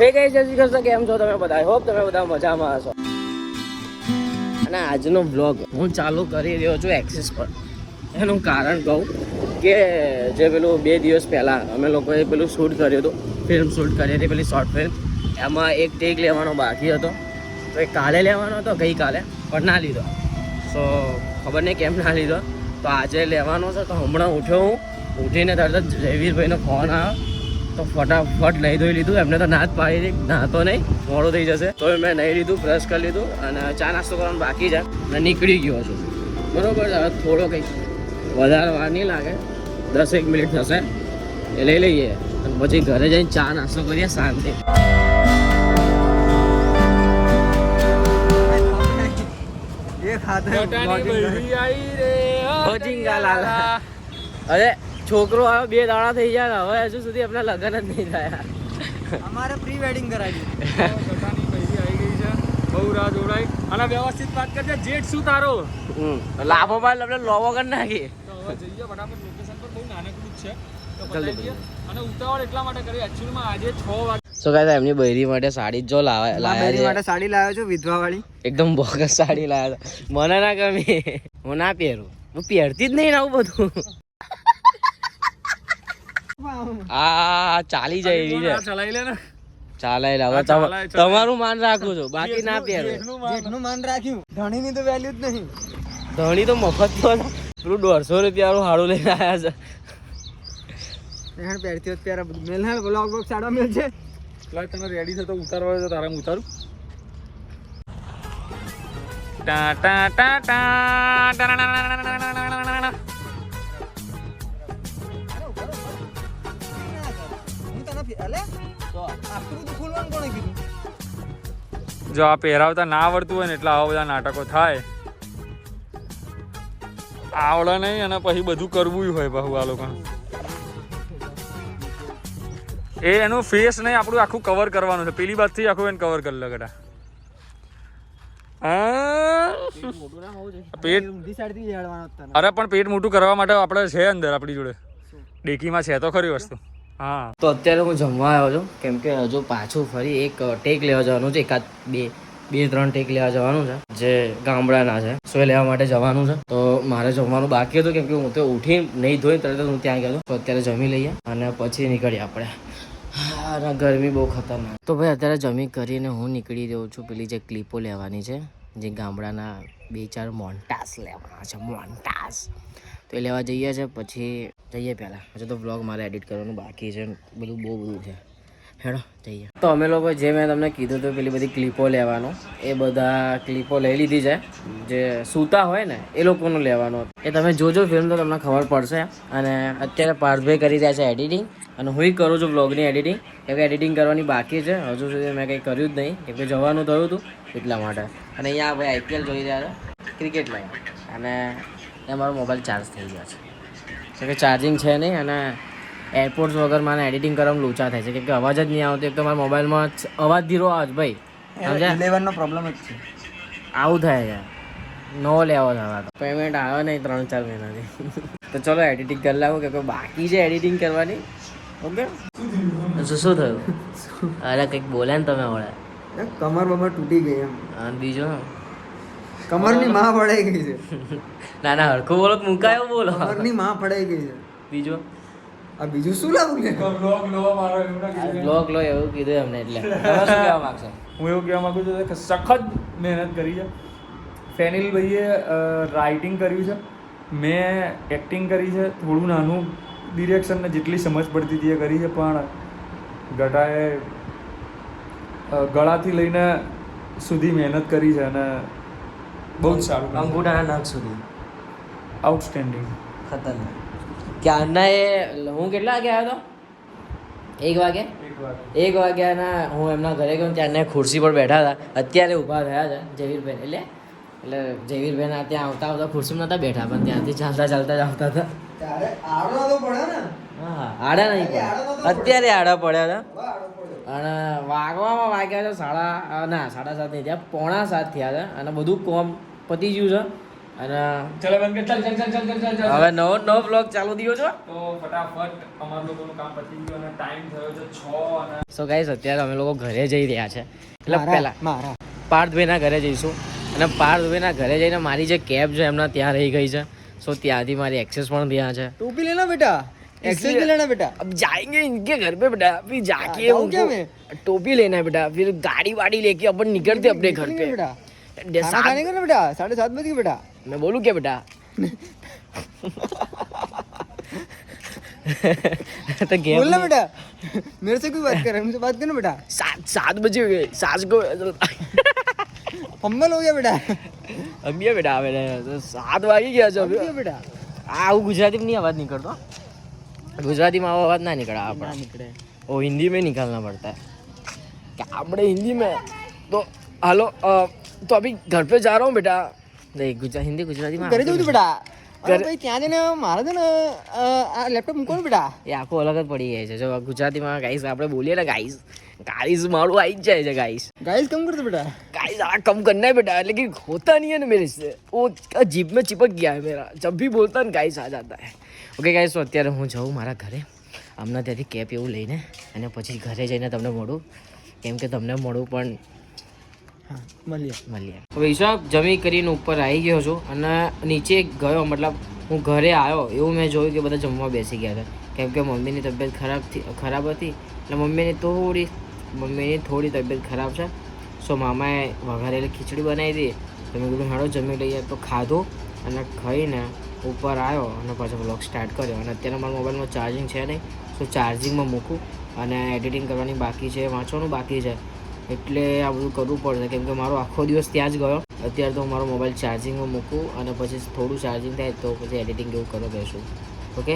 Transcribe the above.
હે કઈ જય શ્રી કૃષ્ણ. કેમ છો તમે બધા? હોપ તમે બધા મજામાં હશો. અને આજનો બ્લોગ હું ચાલુ કરી રહ્યો છું એક્સિસ પર. એનું કારણ કહું કે જે પેલું બે દિવસ પહેલાં અમે લોકોએ પેલું શૂટ કર્યું હતું ફિલ્મ શૂટ કરી હતી પેલી શોર્ટ ફિલ્મ એમાં એક ટેક લેવાનો બાકી હતો. તો એ કાલે લેવાનો હતો, ગઈકાલે, પણ ના લીધો. સો ખબર નહીં કેમ ના લીધો. તો આજે લેવાનો છે. તો હમણાં ઉઠ્યો હું. ઉઠીને તરત જયવીરભાઈનો ફોન આવ્યો. તો ફટાફટ નહીં ધોઈ લીધું. એમને તો નાથ પાડી હતી નાતો નહીં મોડો થઈ જશે. તો મેં નહીં લીધું બ્રશ કરી લીધું અને ચા નાસ્તો કરવાનું બાકી છે. અને નીકળી ગયો છું. બરોબર હવે થોડો કંઈક વધારે વાર નહીં લાગે. દસ એક મિનિટ થશે. એ લઈ લઈએ. અને પછી ઘરે જઈને ચા નાસ્તો કરીએ શાંતિ. ખાતે અરે છોકરો આવ્યો બે દાડા થઈ ગયા ને હવે હજુ સુધી આપણા લગ્ન જ નહીં થયા. અમારે પ્રી વેડિંગ કરાવી બહુ રાહ જોડાઈ. અને વ્યવસ્થિત વાત કરજે જેઠ શું તારો? લાભો બાદ આપણે લોવો કરી નાખીએ. તો હવે જઈએ ફટાફટ લોકેશન પર બહુ નાનકડું છે. અને ઉતાવળ એટલા માટે કરી એકચ્યુઅલમાં આજે છ વાગે સો કાંઈ એમની બૈરી માટે સાડી જ જો લાવે મારી છે. માટે સાડી લાવ્યો છું વિધવા વાળી એકદમ બોગસ સાડી લાવ્યા મને ના ગમે. હું ના પહેરું. હું પહેરતી જ નહીં આવું બધું. આ ચાલી જાય એવી ચલાવી લે ને ચાલે હવે ચાલાય, ચાલાય. તમારું માન રાખું છું બાકી ના પહેરું જેટનું માન. રાખ્યું ધણીની તો વેલ્યુ જ નહીં ધણી તો મફત તો પેલું દોઢસો રૂપિયાનું હાડું લઈને આવ્યા છે રહેણ પહેરતી હોત ત્યારે મેલ હે બ્લોગ બોગ સાડો મેલ છે લાય તને રેડી છે તો ઉતારવા હોય તો તારે હું ઉતારું ટા ટા ટા ટા જો આ પહેરાવતા ના આવડતું હોય ને એટલે આવા બધા નાટકો થાય. આવડે નહીં અને પછી બધું કરવું હોય બહુ આ લોકો એ એનું ફેસ નહીં આપણું આખું કવર કરવાનું છે. પેલી બાજથી આખું એને કવર કરી લગડા અરે પણ પેટ મોટું કરવા માટે આપણે છે અંદર આપણી જોડે. ડેકીમાં છે તો ખરી વસ્તુ. હા. તો અત્યારે હું જમવા આવ્યો છું. કેમ કે હજુ પાછું ફરી એક ટેક લેવા જવાનું છે. એકાદ બે બે ત્રણ ટેક લેવા જવાનું છે. જે ગામડાના છે. સો લેવા માટે જવાનું છે. તો મારે જમવાનું બાકી હતું કેમ કે હું તો ઉઠી નહીં ધોઈ તરત હું ત્યાં ગયો તો અત્યારે જમી લઈએ અને પછી નીકળીએ આપણે. હા, ગરમી બહુ ખતરનાક. તો ભાઈ અત્યારે જમી કરીને હું નીકળી રહ્યો છું. પેલી જે ક્લિપો લેવાની છે જે ગામડાના બે ચાર મોન્ટાસ લેવાના છે. મોન્ટાસ. તો એ લેવા જઈએ છે, પછી જઈએ પહેલાં. હજુ તો વ્લોગ મારે એડિટ કરવાનું બાકી છે, બધું બહુ બધું છે. હેડો, જઈએ. તો અમે લોકો જે મેં તમને કીધું હતું પેલી બધી ક્લિપો લેવાનું, એ બધા ક્લિપો લઈ લીધી છે. જે સૂતા હોય ને, એ લોકોનું લેવાનું એ તમે જોજો ફિલ્મ તો તમને ખબર પડશે. અને અત્યારે પાર્થભાઈ કરી રહ્યા છે એડિટિંગ અને હું કરું છું વ્લોગની એડિટિંગ કેમ એડિટિંગ કરવાની બાકી છે, હજુ સુધી મેં કંઈ કર્યું જ નહીં. કેમ જવાનું થયું હતું એટલા માટે. અને અહીંયા ભાઈ આઈપીએલ જોઈ રહ્યા છે ક્રિકેટ લાઈન અને એ મારો મોબાઈલ ચાર્જ થઈ ગયો છે. કે ચાર્જિંગ છે નહીં અને એરપોર્ટ્સ વગર મને એડિટિંગ કરવામાં લોચા થાય છે. કે અવાજ જ નહીં આવતો. એક તો મારા મોબાઈલમાં અવાજ ધીરો છે ભાઈ. ઇલેવનનો પ્રોબ્લેમ જ છે. આવું થાય છે. નો લેવો થવા તો પેમેન્ટ આવે નહીં ત્રણ ચાર મહિનાથી. તો ચલો એડિટિંગ કરી લાવું કે કોઈ બાકી છે એડિટિંગ કરવાની? ઓકે? શું શું થયું? અરે કંઈક બોલ્યા ને તમે વળે કમર બમર તૂટી ગઈ એમ. અને બીજું? કમરની માં પડાઈ ગઈ છે. ના ના હરખું બોલો તો મુકાયો બોલો. કમરની માં પડાઈ ગઈ છે. બીજો? આ બીજું શું લાવું કે બ્લોગ લો મારો એવું ના કીધું. બ્લોગ લો એવું કીધું એમને એટલે. શું કહેવા માંગશો? હું એવું કહેવા માંગુ છું કે સખત મહેનત કરી છે. ફેનિલ ભાઈએ રાઇટિંગ કર્યું છે. મેં એક્ટિંગ કરી છે. થોડું નાનું ડિરેક્શન ને જેટલી સમજ પડતી હતી એ કરી છે પણ ગટાએ ગળાથી લઈને સુધી મહેનત કરી છે અને બહુ જ સારું અંગૂઠાના નખ સુધી. આઉટસ્ટેન્ડિંગ ખતરનાક. ક્યારના એ હું કેટલા વાગે આવ્યો હતો એક વાગે? એક વાગ્યાના હું એમના ઘરે ગયો ને ત્યારને ખુરશી પર બેઠા હતા. અત્યારે ઊભા થયા છે જયવીરબેન એટલે એટલે જયવીરબેન ત્યાં આવતા આવતા ખુરશી નતા બેઠા પણ ત્યાંથી ચાલતા ચાલતા જ આવતા હતા. ત્યારે આડો તો પડે ને. હા આડા નહીં પડ્યા. અત્યારે આડા પડ્યા હતા. પણ વાગવામાં વાગ્યા છે સાડા ના સાડા સાત નહીં થયા પોણા સાત થયા છે અને બધું કોમ પતી ગયું છે. અને ચલો હવે નવો નવો બ્લોગ ચાલુ દીધો છો. તો ફટાફટ અમાર લોકોનું કામ પતી ગયું અને ટાઈમ થયો છે 6 અને સો ગાઈસ અત્યારે અમે લોકો ઘરે જઈ રહ્યા છે. એટલે પહેલા મારા. પાર્થભાઈના ઘરે જઈશું. અને પાર્થભાઈના ઘરે જઈને મારી જે કેબ છે એમના ત્યાં રહી ગઈ છે. સો ત્યાંથી મારી એક્સેસ પણ ત્યાં છે. ટોપી લેના બેટા. एक्सेल लेना बेटा। अब जाएँगे इनके घर पे बेटा अभी जाके उनको टोपी लेना है बेटा फिर गाड़ी वाड़ी लेके अपन निकलते अपने घर पे। बेटा। खाने का ना बेटा? साढ़े सात बजे बेटा। मैं बोलू क्या बेटा? तो गेम बोलना बेटा। मेरे से कोई बात कर रहा मुझसे बात करना बेटा। सात सात बजे हो गए सास को फम्बल हो गया बेटा। अब ये बेटा मेरे सात बजे गया जब बेटा? आ वो गुजराती में नहीं आवाज़ नहीं करता ગુજરાતીમાં में आवाज ના નીકળે अपना નીકળે. ઓ हिंदी में निकालना पड़ता આપણે હિન્દી મેં તો હાલો તો અભી ઘર પે જા રહા હું બેટા. નહીં ગુજરાત હિન્દી ગુજરાતી કરી દઉં બેટા. ત્યાં જઈને મારે છે ને આ લેપટોપ મૂકો બેટા. એ આખો અલગ જ પડી જાય છે. જો ગુજરાતીમાં ગાઈસ આપણે બોલીએ ને ગાઈસ ગાઈસ મારું આવી જ જાય છે ગાઈસ ગાઈસ કેમ કરતો બેટા? गाइस आ कम करना है बेटा लेकिन होता नहीं है ना मेरे से वो जीप में चिपक गया है मेरा जब भी बोलता है गाइस आ जाता है ઓકે ગાઈસ તો અત્યારે હું જાઉં મારા ઘરે હમણાં ત્યાંથી કેપ એવું લઈને અને પછી ઘરે જઈને તમને મળું કેમ કે તમને મળું પણ હા મળીએ મળીએ હવે ઈશા જમી કરીને ઉપર આવી ગયો છું અને નીચે ગયો મતલબ હું ઘરે આવ્યો એવું મેં જોયું કે બધા જમવા બેસી ગયા હતા કેમ કે મમ્મીની તબિયત ખરાબ થી ખરાબ હતી એટલે મમ્મીની થોડી મમ્મીની થોડી તબિયત ખરાબ છે સો મામાએ વઘારેલી ખીચડી બનાવી હતી. તો મેં કીધું હેડો જમી લઈએ. તો ખાધું અને ખાઈને ઉપર આવ્યો અને પાછો બ્લોગ સ્ટાર્ટ કર્યો. અને અત્યારે મારા મોબાઈલમાં ચાર્જિંગ છે નહીં સો ચાર્જિંગમાં મૂકું અને એડિટિંગ કરવાની બાકી છે, વાંચવાનું બાકી છે. એટલે આ બધું કરવું પડશે. કેમ કે મારો આખો દિવસ ત્યાં જ ગયો. અત્યારે તો હું મારો મોબાઈલ ચાર્જિંગમાં મૂકું અને પછી થોડું ચાર્જિંગ થાય તો પછી એડિટિંગ એવું કરવા બેસું ઓકે